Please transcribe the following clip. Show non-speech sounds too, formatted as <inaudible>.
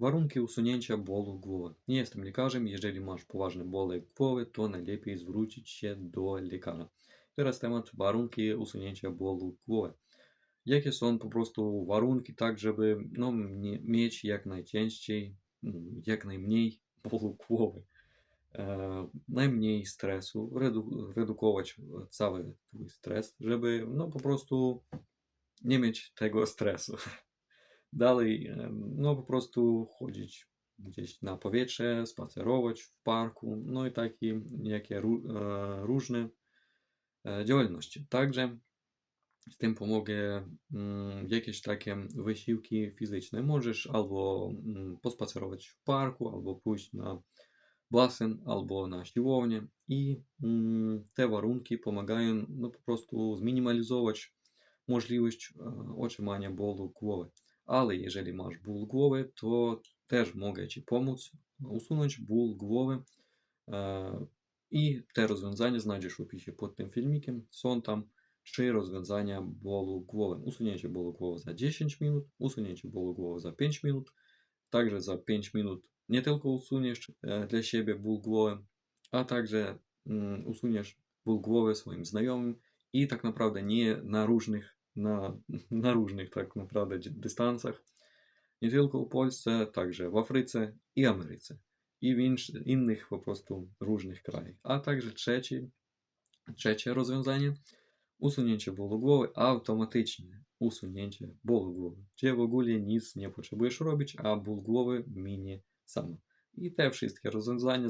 Warunki usunięcia bólu głowy. Nie jestem lekarzem. Jeżeli masz poważne bóle głowy, to najlepiej zwrócić się do lekarza. Teraz temat warunki usunięcia bólu głowy. Jakie są po prostu warunki, tak żeby no, mieć jak najczęściej, mm, jak najmniej bólu głowy. E, najmniej stresu, redu- redukować cały twój stres, żeby no po prostu nie mieć tego stresu. <laughs> Dalej, no po prostu chodzić gdzieś na powietrze, spacerować w parku, no i takie jakie e, różne e, działalności. Także z tym pomogę mm, jakieś takie wysiłki fizyczne. Możesz albo mm, pospacerować w parku, albo pójść na basen, albo na siłownię i mm, te warunki pomagają no, po prostu zminimalizować możliwość e, otrzymania bólu głowy. Ale jeżeli masz ból głowy, to też mogę Ci pomóc usunąć ból głowy. E, I te rozwiązania znajdziesz w opisie pod tym filmikiem. Są tam trzy rozwiązania bólu głowy. Usunięcie bólu głowy za 10 minut, usunięcie bólu głowy za 5 minut. Także za 5 minut nie tylko usuniesz e, dla siebie ból głowy, a także mm, usuniesz ból głowy swoim znajomym i tak naprawdę nie na różnych, na, na różnych tak naprawdę dzie- dystansach. Nie tylko w Polsce, także w Afryce i Ameryce i w insz- innych po prostu różnych krajach. A także trzeci, trzecie rozwiązanie usunięcie bólu głowy automatycznie. Usunięcie bólu głowy, gdzie w ogóle nic nie potrzebujesz robić, a ból głowy minie samo. I te wszystkie rozwiązania